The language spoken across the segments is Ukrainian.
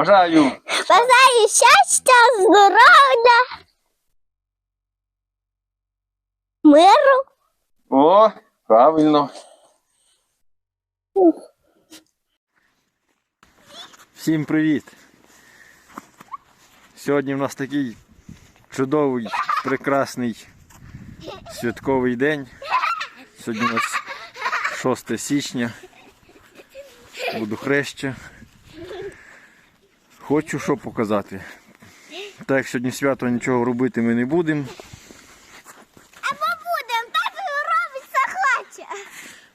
Бажаю. Бажаю щастя, здоров'я, миру. О, правильно. Всім привіт! Сьогодні в нас такий чудовий, прекрасний святковий день. Сьогодні у нас 6 січня. Буду хреща. Хочу що показати. Так як сьогодні свято нічого робити ми не будемо. Або будемо, тато робить захоче.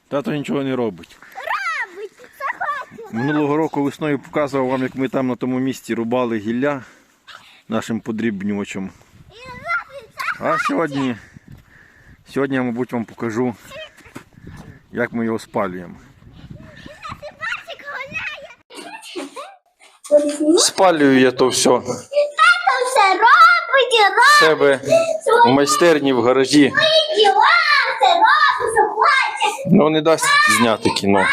Тато нічого не робить. Робить захоче. Минулого року весною показував вам, як ми там на тому місці рубали гілля нашим подрібнювачем. А сьогодні, сьогодні я, мабуть, вам покажу, як ми його спалюємо. Спалюю я то все в Тато все робить, робить себе в майстерні в гаражі. свої діла, все робить, захоче. Ну не дасть зняти кіно.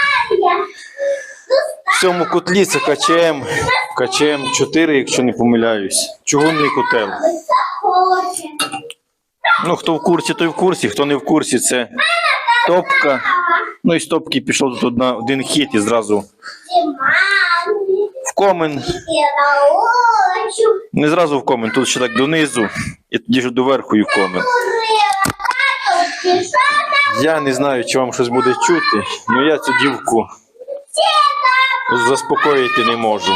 В цьому котлі це КЧМ, КЧМ 4, якщо не помиляюсь. Чугунний котел. Ну, хто в курсі, той в курсі, хто не в курсі, це топка. Ну і з топки пішов тут одна, один хід і зразу в комен. Не зразу в комен, тут ще так донизу, і тоді ж доверху і в комен. Я не знаю, чи вам щось буде чути, але я цю дівку заспокоїти не можу.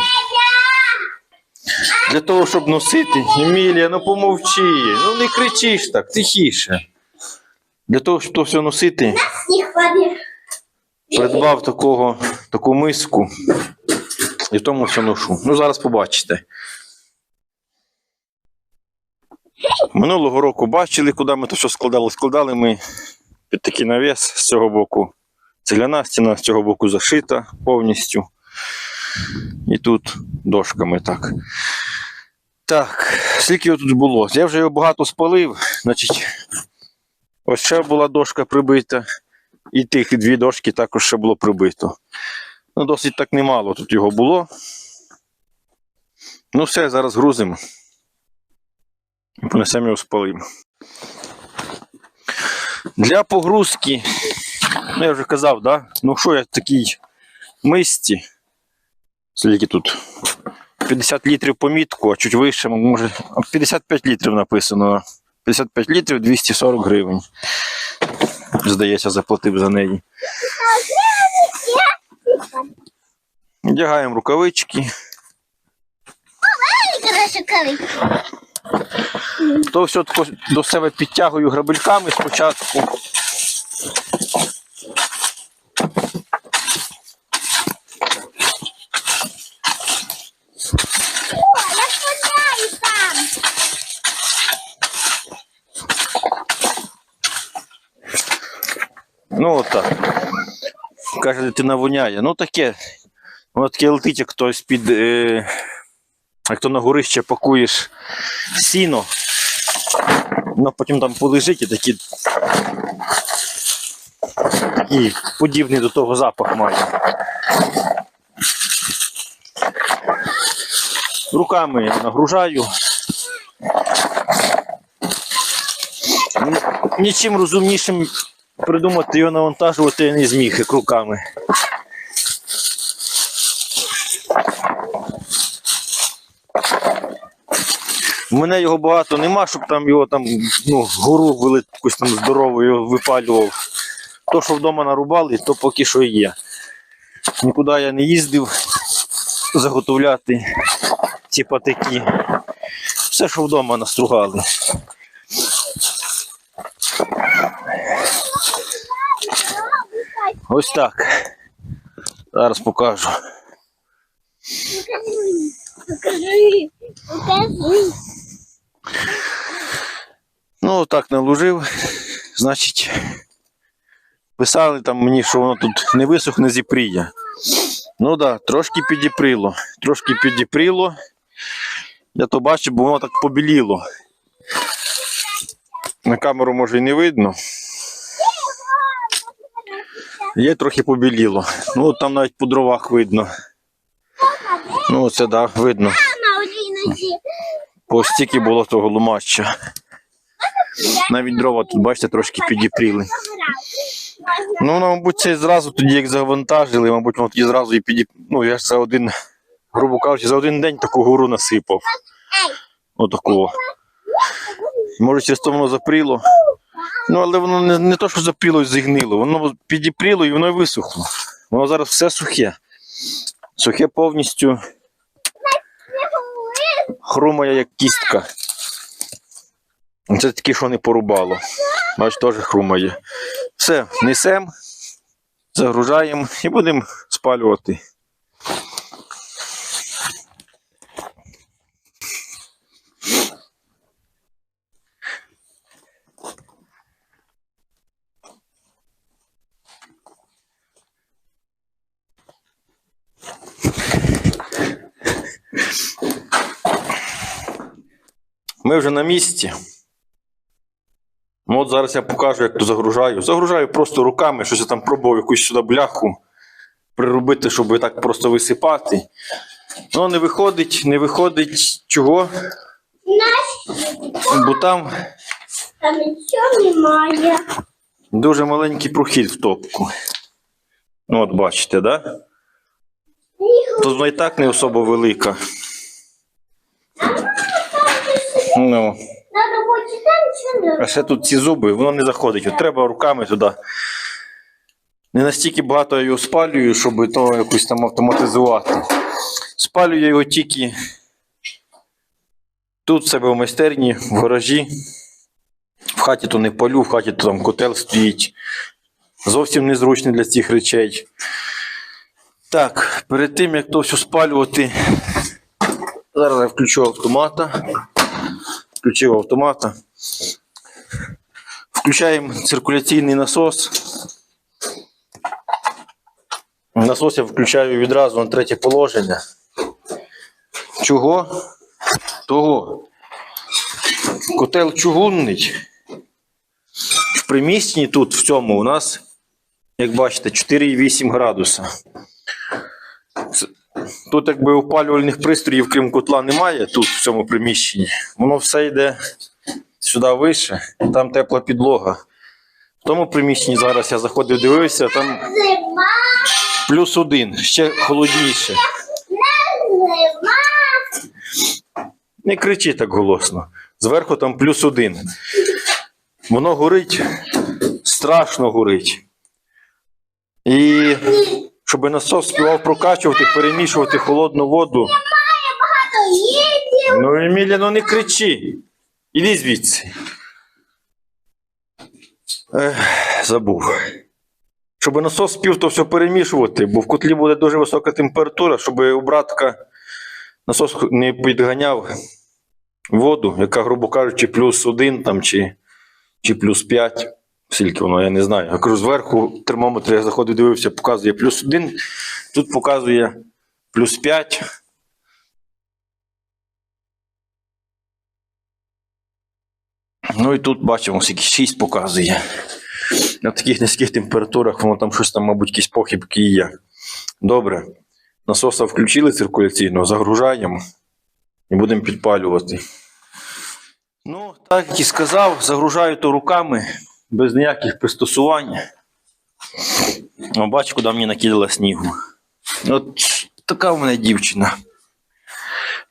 Для того, щоб носити, Емілія, ну помовчи, ну не кричиш так, тихіше. Для того, щоб то все носити, придбав такого, таку миску і в тому все ношу. Ну, зараз побачите. Минулого року бачили, куди ми то все складали. Складали ми під такий навіс з цього боку. Цегляна стіна з цього боку зашита повністю. І тут дошками так. Так, скільки його тут було? Я вже його багато спалив. Значить, ось ще була дошка прибита. І тих дві дошки також ще було прибито. Ну, досить так немало тут його було. Ну, все, зараз грузимо. І понесемо його спалимо. Для погрузки, ну я вже казав, да? ну що я в такій мисці, скільки тут 50 літрів помітку, а чуть вище, може, 55 літрів написано. 55 літрів 240 гривень. Здається, заплатив за неї. Одягаємо рукавички. То все до себе підтягую грабельками спочатку. Ну отак. Каже, дитина воняє. Ну таке. Таке летить, хтось під. Е, як то на горище пакуєш сіно. Воно потім там полежить і такі. І подібний до того запах має. Руками я нагружаю. Нічим розумнішим придумати його навантажувати я не зміг як руками. У мене його багато нема, щоб там його там, ну, гору вели, якусь там здорову його випалював. То, що вдома нарубали, то поки що є. Нікуди я не їздив заготовляти ці патики. Все, що вдома настругали. Ось так. Зараз покажу. Покажи. Покажи. Ну, так наложив. Значить, писали там мені, що воно тут не висохне зіпріє. Ну так, да, трошки підіприло. Трошки підіприло. Я то бачу, бо воно так побіліло. На камеру може і не видно. Є трохи побіліло. Ну, там навіть по дровах видно. Ну, це да, видно. По стільки було того лумача. Навіть дрова тут, бачите, трошки підіпріли. Ну, воно, мабуть, це зразу тоді, як завантажили, мабуть, воно тоді зразу і підіп... Ну, я ж за один, грубо кажучи, за один день таку гору насипав. Отакого. Може, через то воно запріло. Ну, але воно не, не то, що запріло і зігнило, воно підіпріло і воно висохло. Воно зараз все сухе. Сухе повністю хрумає, як кістка. Це таке, що не порубало. Бач, теж хрумає. Все, несемо, загружаємо і будемо спалювати. Ми вже на місці. Ну, от зараз я покажу, як то загружаю. Загружаю просто руками, щось я там пробував якусь сюди бляху приробити, щоб так просто висипати. Ну, не виходить, не виходить чого, бо там Там нічого немає. дуже маленький прохід в топку. Ну, от бачите, да? То вона і так не особо велика. Ну. А ще тут ці зуби, воно не заходить. От треба руками туди. Не настільки багато я його спалюю, щоб то якось там автоматизувати. Спалюю я його тільки тут в себе в майстерні, в гаражі. В хаті то не палю, в хаті то там котел стоїть. Зовсім незручний для цих речей. Так, перед тим як то все спалювати, зараз я включу автомата. Включив автомата. Включаємо циркуляційний насос. Насос я включаю відразу на третє положення. Чого? Того. Котел чугунний. В приміщенні тут в цьому у нас, як бачите, 4,8 градуса. Тут якби опалювальних пристроїв, крім котла, немає тут в цьому приміщенні. Воно все йде сюди вище, там тепла підлога. В тому приміщенні зараз я заходив, дивився, там плюс один, ще холодніше. Не кричи так голосно. Зверху там плюс один. Воно горить, страшно горить. І щоб насос співав прокачувати, перемішувати холодну воду. Ну, Еміля, ну не кричи. Іди звідси. Ех, забув. Щоб насос спів, то все перемішувати, бо в котлі буде дуже висока температура, щоб у братка насос не підганяв воду, яка, грубо кажучи, плюс один там, чи, чи плюс 5. Скільки воно, я не знаю. Я кажу, зверху термометр я заходив, дивився, показує плюс 1, тут показує плюс 5. Ну і тут бачимо, скільки 6 показує. На таких низьких температурах воно там щось там, мабуть, якісь похибки є. Добре. Насоса включили циркуляційно, загружаємо і будемо підпалювати. Ну, так як і сказав, загружаю то руками без ніяких пристосувань. О, бачу, куди мені накидала снігу. От така в мене дівчина.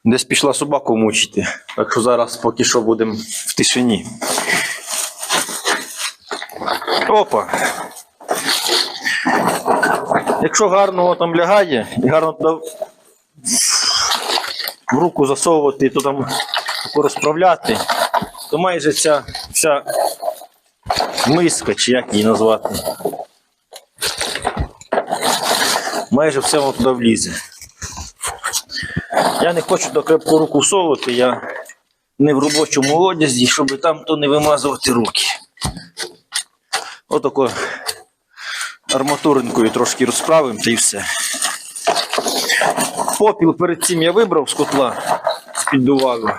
Десь пішла собаку мучити. Так що зараз поки що будемо в тишині. Опа. Якщо гарно там лягає і гарно в руку засовувати, то там розправляти, то майже ця вся миска, чи як її назвати. Майже все воно туди влізе. Я не хочу до крепку руку всовувати, я не в робочому одязі, щоб там то не вимазувати руки. Отако арматуринкою трошки розправимо та і все. Попіл перед цим я вибрав з котла з-під дувалу.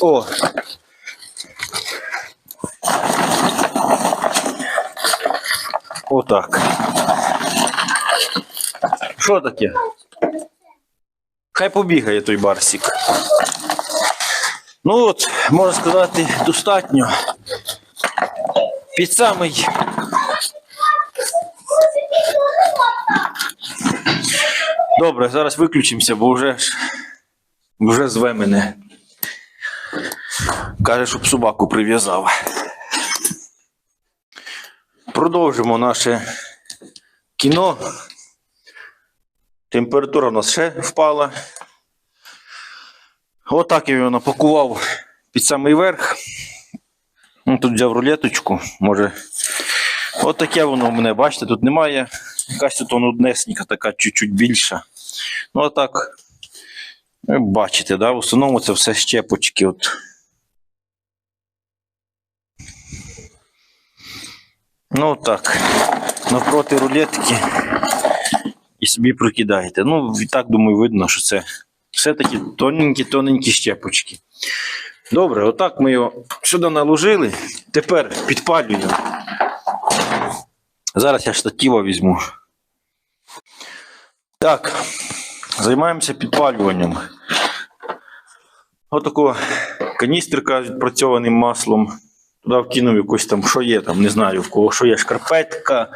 О. Отак. Що таке? Хай побігає той барсик. Ну от, можна сказати, достатньо. Під самий. Добре, зараз виключимося, бо вже вже зве мене. Каже, щоб собаку прив'язав. Продовжимо наше кіно. Температура у нас ще впала. Отак я його напакував під самий верх. Ну, Тут взяв рулеточку, може. От воно в мене, бачите, тут немає. Якась тут воно однесенька, така чуть-чуть більша. Ну, а так, бачите, да? в основному це все щепочки. От. Ну так, навпроти рулетки і собі прокидаєте. Ну, і так думаю, видно, що це все-таки тоненькі-тоненькі щепочки. Добре, отак ми його сюди наложили. Тепер підпалюємо. Зараз я штатива візьму. Так, займаємося підпалюванням. Отако каністрика з відпрацьованим маслом. Туди вкинув якось там, що є там, не знаю в кого, що є шкарпетка,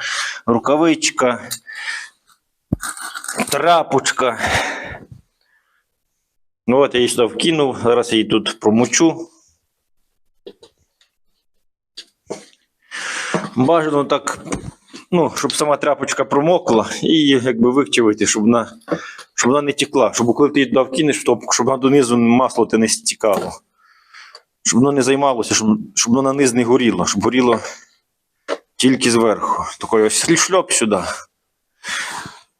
рукавичка, трапочка. Ну от я її сюди вкинув, зараз я її тут промочу. Бажано так, ну, щоб сама тряпочка промокла і якби викчавити, щоб вона, щоб вона не текла. Щоб коли ти її туди вкинеш щоб вона донизу масло те не стікало. Щоб воно не займалося, щоб, щоб воно на низ не горіло, щоб горіло тільки зверху. Такий ось шльоп сюди.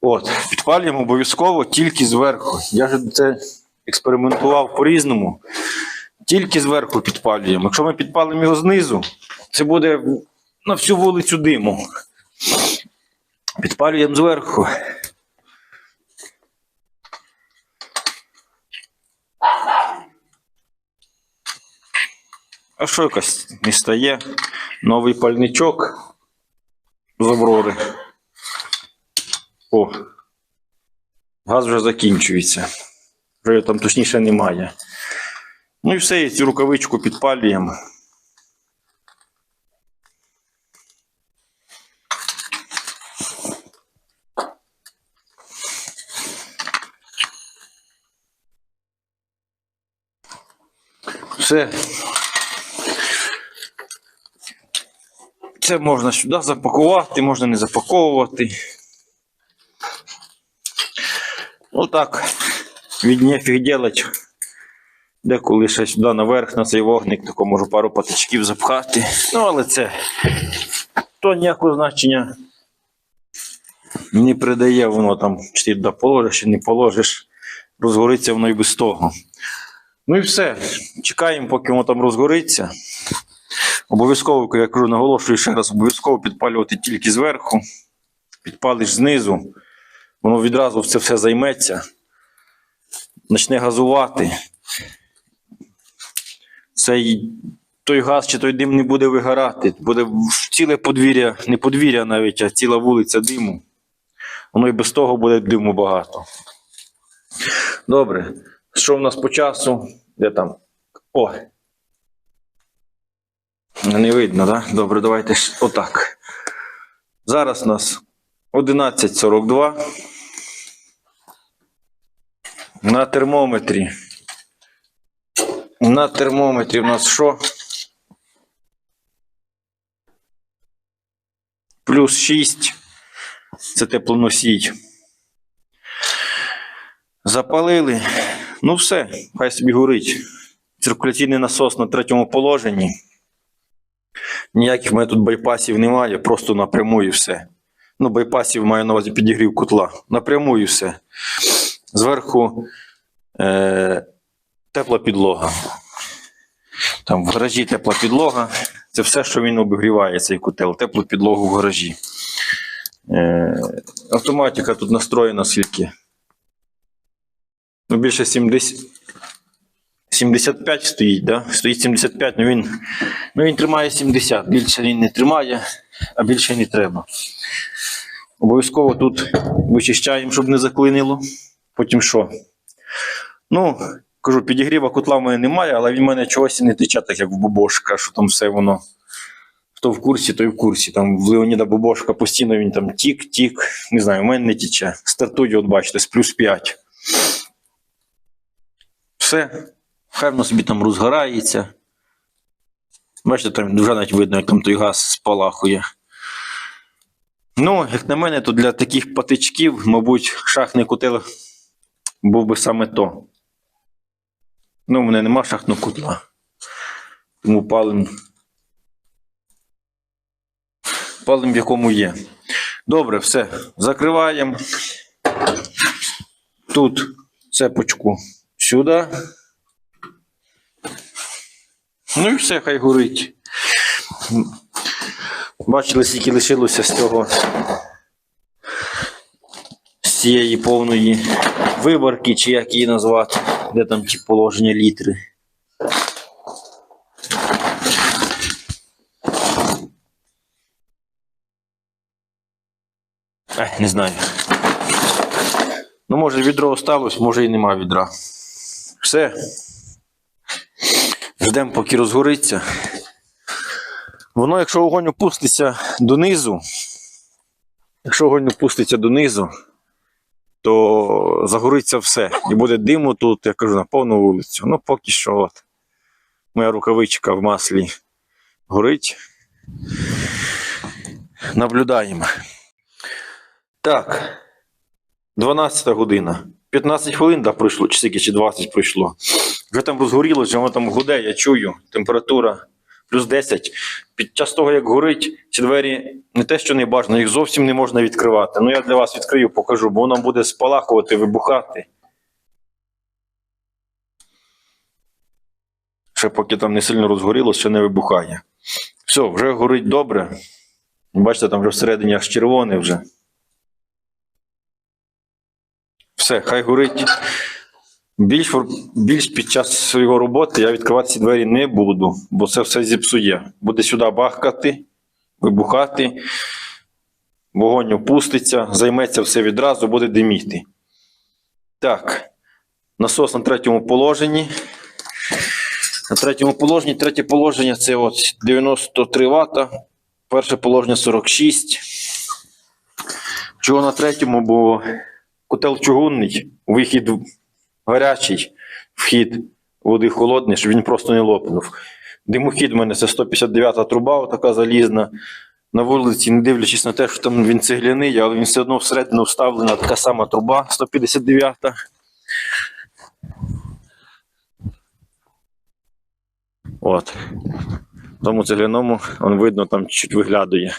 От, підпалюємо обов'язково тільки зверху. Я ж це експериментував по-різному. Тільки зверху підпалюємо. Якщо ми підпалимо його знизу, це буде на всю вулицю диму. Підпалюємо зверху. А що якось не стає? Новий пальничок з Аврори. О, газ вже закінчується. Вже там точніше немає. Ну і все, і цю рукавичку підпалюємо. Все. Це можна сюди запакувати, можна не запаковувати. Ну так, від нефіг делать. Деколи ще сюди наверх на цей вогник, тако можу пару патичків запхати. Ну, але це то ніякого значення не придає воно там, чи ти туди положиш, чи не положиш, розгориться воно і без того. Ну і все. Чекаємо, поки воно там розгориться. Обов'язково, я кажу, наголошую ще раз, обов'язково підпалювати тільки зверху, підпалиш знизу, воно відразу це все займеться, почне газувати. Цей той газ чи той дим не буде вигорати. Буде ціле подвір'я, не подвір'я навіть, а ціла вулиця диму. Воно і без того буде диму багато. Добре. Що в нас по часу? Де там? О! Не видно, так? Добре, давайте отак. Зараз у нас 11.42. На термометрі. На термометрі у нас що? Плюс 6. Це теплоносій. Запалили. Ну все, хай собі горить. Циркуляційний насос на третьому положенні. Ніяких в мене тут байпасів немає, просто напряму і все. Ну, байпасів маю на увазі підігрів котла. Напряму і все. Зверху е, тепла підлога. Там в гаражі тепла підлога. Це все, що він обігріває, цей котел. Теплу підлогу в гаражі. Е, автоматика тут настроєна скільки. Ну, більше 70, 75 стоїть, да? Стоїть 75, ну він, ну він тримає 70. Більше він не тримає, а більше не треба. Обов'язково тут вичищаємо, щоб не заклинило. Потім що? Ну, кажу, підігріва котла в мене немає, але він в мене чогось і не тече, так як в бубошка, що там все воно. Хто в курсі, той в курсі. Там в Леоніда Бубошка постійно він там тік-тік. Не знаю, в мене не тіче. Стартує, от бачите, з плюс 5. Все. Хай воно собі там розгорається. Бачите, там вже навіть видно, як там той газ спалахує. Ну, як на мене, то для таких патичків, мабуть, шахний котел був би саме то. Ну, в мене нема шахного котла. Тому палим. Палим, в якому є. Добре, все. Закриваємо. Тут цепочку сюди. Ну і все, хай горить. Бачили, скільки лишилося з цього з цієї повної виборки, чи як її назвати, де там ті положення літри. Ех, не знаю. Ну, може, відро осталось, може і нема відра. Все. Ждемо, поки розгориться. Воно, якщо вогонь опуститься донизу, якщо вогонь опуститься донизу, то загориться все. І буде диму тут, я кажу, на повну вулицю. Ну, поки що от. Моя рукавичка в маслі горить. Наблюдаємо. Так. 12 година. 15 хвилин да, пройшло, чи скільки, чи 20 пройшло. Вже там розгорілося, воно там гуде, я чую. Температура плюс 10. Під час того, як горить, ці двері не те, що не бажано, їх зовсім не можна відкривати. Ну я для вас відкрию, покажу, бо воно буде спалахувати, вибухати. Ще поки там не сильно розгорілося, ще не вибухає. Все, вже горить добре. Бачите, там вже всередині аж червоне вже. Все, хай горить. Більш, більш під час своєї роботи я відкривати ці двері не буду, бо це все зіпсує. Буде сюди бахкати, вибухати, вогонь опуститься, займеться все відразу, буде диміти. Так, насос на третьому положенні. На третьому положенні, третє положення це от 93 Вт, перше положення 46. Чого на третьому, бо котел чугунний, вихід гарячий, вхід води холодний, щоб він просто не лопнув. Димохід в мене це 159-та труба, така залізна. На вулиці, не дивлячись на те, що там він цегляний, але він все одно всередину вставлена така сама труба 159. От. В тому цегляному, он видно, там чуть виглядує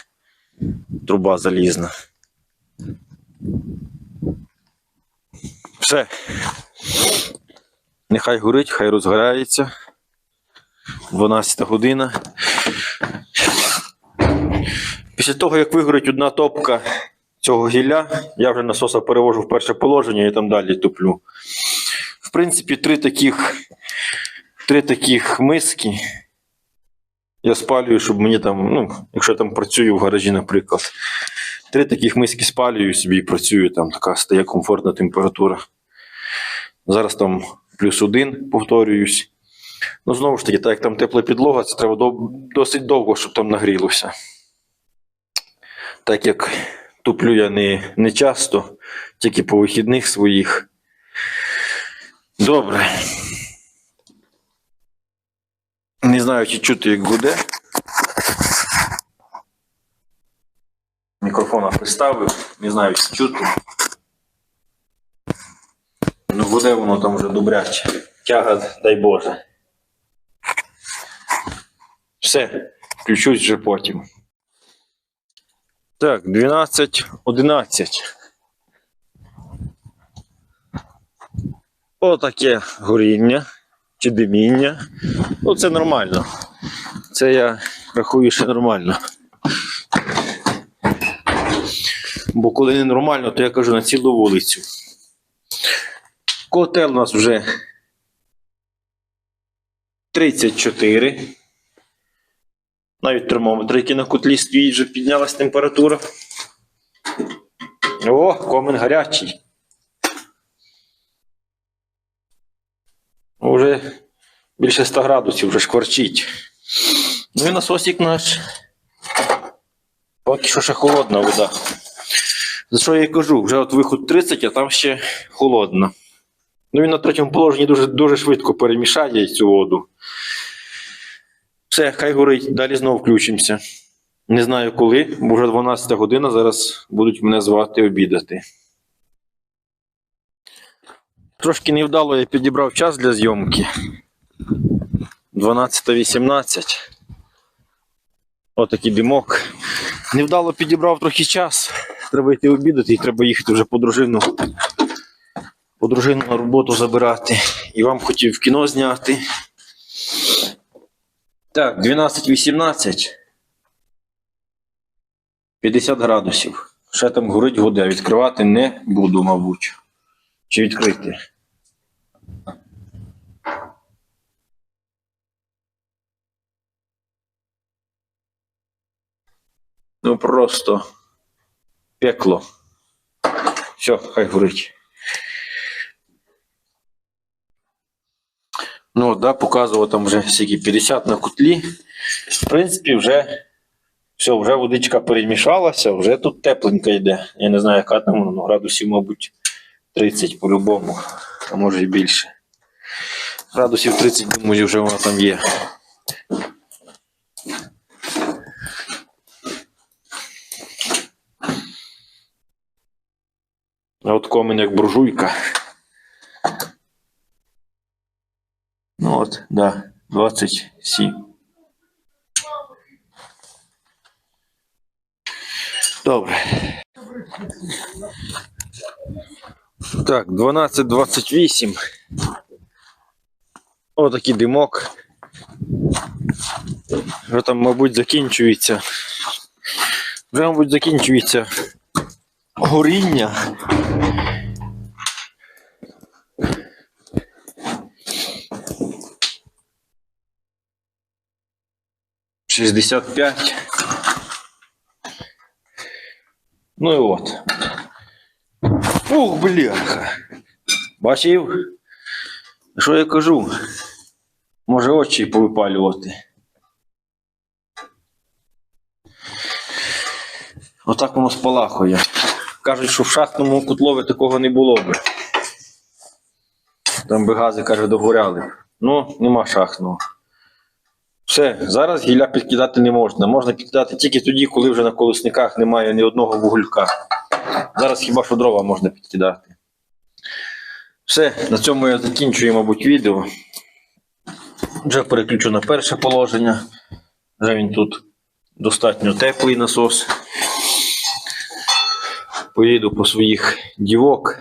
труба залізна. Все. Нехай горить, хай розгорається. 12 година. Після того, як вигорить одна топка цього гілля, я вже насоса перевожу в перше положення і там далі туплю. В принципі, три таких, три таких миски. Я спалюю, щоб мені там, ну, якщо я там працюю в гаражі, наприклад. Три таких миски спалюю собі і працюю, там така стає комфортна температура. Зараз там плюс один, повторююсь. Ну, знову ж таки, так як там тепла підлога, це треба дов- досить довго, щоб там нагрілося. Так як туплю я не, не часто, тільки по вихідних своїх. Добре. Не знаю, чи чути, як гуде. Мікрофона приставив, не знаю, чи чути. Ну, гуде воно там вже добряче. Тяга, дай Боже. Все, включусь вже потім. Так, 12, 11. Отаке горіння чи диміння. Ну, це нормально. Це я рахую, що нормально. Бо коли не нормально, то я кажу на цілу вулицю. Котел у нас вже 34. Навіть термометр, який на котлі стоїть, вже піднялась температура. О, комен гарячий. Уже більше 100 градусів, вже шкварчить. Ну і насосик наш. Поки що ще холодна вода. За що я і кажу, вже от виход 30, а там ще холодна. Ну він на третьому положенні дуже, дуже швидко перемішає цю воду. Все, хай горить, далі знову включимося. Не знаю коли, бо вже 12 година, зараз будуть мене звати обідати. Трошки невдало я підібрав час для зйомки. 12.18. Отакий димок. Невдало підібрав трохи час. Треба йти обідати і треба їхати вже по дружину. По дружину на роботу забирати. І вам хотів кіно зняти. Так, 12.18. 50 градусів. Ще там горить гуде. Відкривати не буду, мабуть. Чи відкрити? Ну просто пекло. Все, хай горить. Ну, да, показував там вже скільки 50 на котлі. В принципі, вже все, вже водичка перемішалася, вже тут тепленька йде. Я не знаю, яка там ну, градусів, мабуть, 30 по-любому, а може і більше. Градусів 30, думаю, вже вона там є. От комен як буржуйка. Ну от, да, 27. Добре. Так, 12.28. Отакий димок. Вже там, мабуть, закінчується. Вже, мабуть, закінчується горіння. Шістдесят п'ять. Ну і от. Ух, бляха. Бачив? Що я кажу? Може очі повипалювати. Отак воно спалахує. Кажуть, що в шахтному котлові такого не було би. Там би гази, каже, догоряли. Ну, нема шахтного. Все, зараз гілля підкидати не можна. Можна підкидати тільки тоді, коли вже на колесниках немає ні одного вугулька. Зараз хіба що дрова можна підкидати. Все, на цьому я закінчую, мабуть, відео. Вже переключу на перше положення. Вже він тут достатньо теплий насос. Поїду по своїх дівок.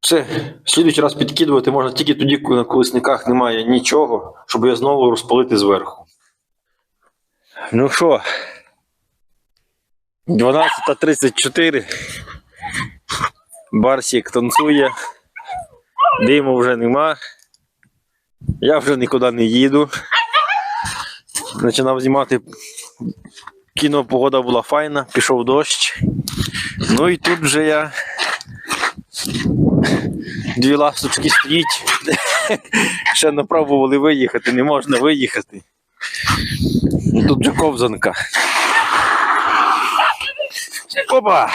Все, в слідуючий раз підкидувати можна тільки тоді, коли на колесниках немає нічого, щоб я знову розпалити зверху. Ну що, 12.34. Барсік танцює. Диму вже нема. Я вже нікуди не їду. Починав знімати кіно, погода була файна, пішов дощ. Ну і тут вже я. Дві ласточки стоїть. Ще не пробували виїхати, не можна виїхати. Тут же ковзанка. Опа!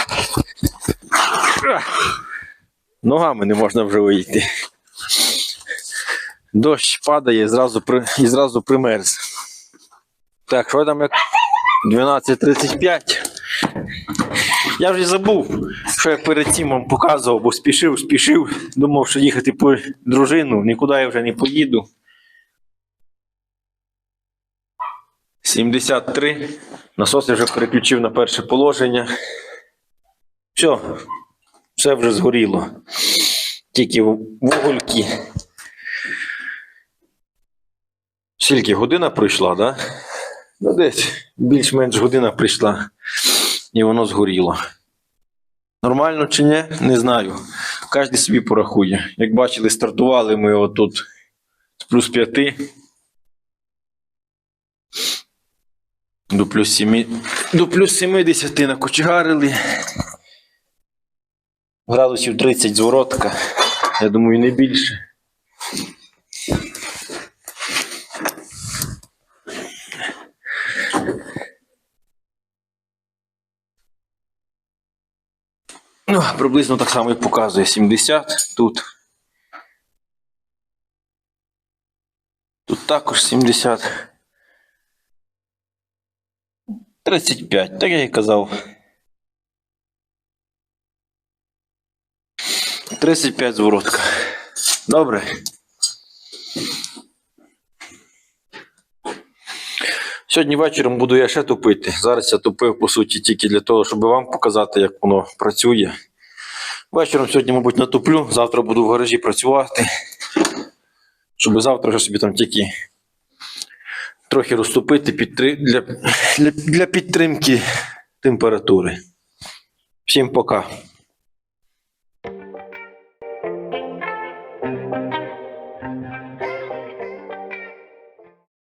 Ногами не можна вже вийти. Дощ падає зразу при... і зразу примерз. Так, що там як 12.35. Я вже забув, що я перед цим вам показував, бо спішив, спішив. Думав, що їхати по дружину, нікуди я вже не поїду. 73. Насос я вже переключив на перше положення. Все, все вже згоріло. Тільки вугольки. Скільки година пройшла, да? Ну, десь більш-менш година прийшла, і воно згоріло. Нормально чи ні? Не знаю. Кожен собі порахує. Як бачили, стартували ми отут з плюс 5 до плюс 7, до плюс 70 накочегарили. Градусів 30 зворотка. Я думаю, не більше. Ну, приблизно так само як показує 70 тут. Тут також 70. 35, так я і казав. 35 зворотка. Добре. Сьогодні вечором буду я ще тупити. Зараз я тупив, по суті, тільки для того, щоб вам показати, як воно працює. Вечором сьогодні, мабуть, натуплю, завтра буду в гаражі працювати. Щоб завтра вже собі там тільки трохи розтопити підтри... для... Для... для підтримки температури. Всім пока.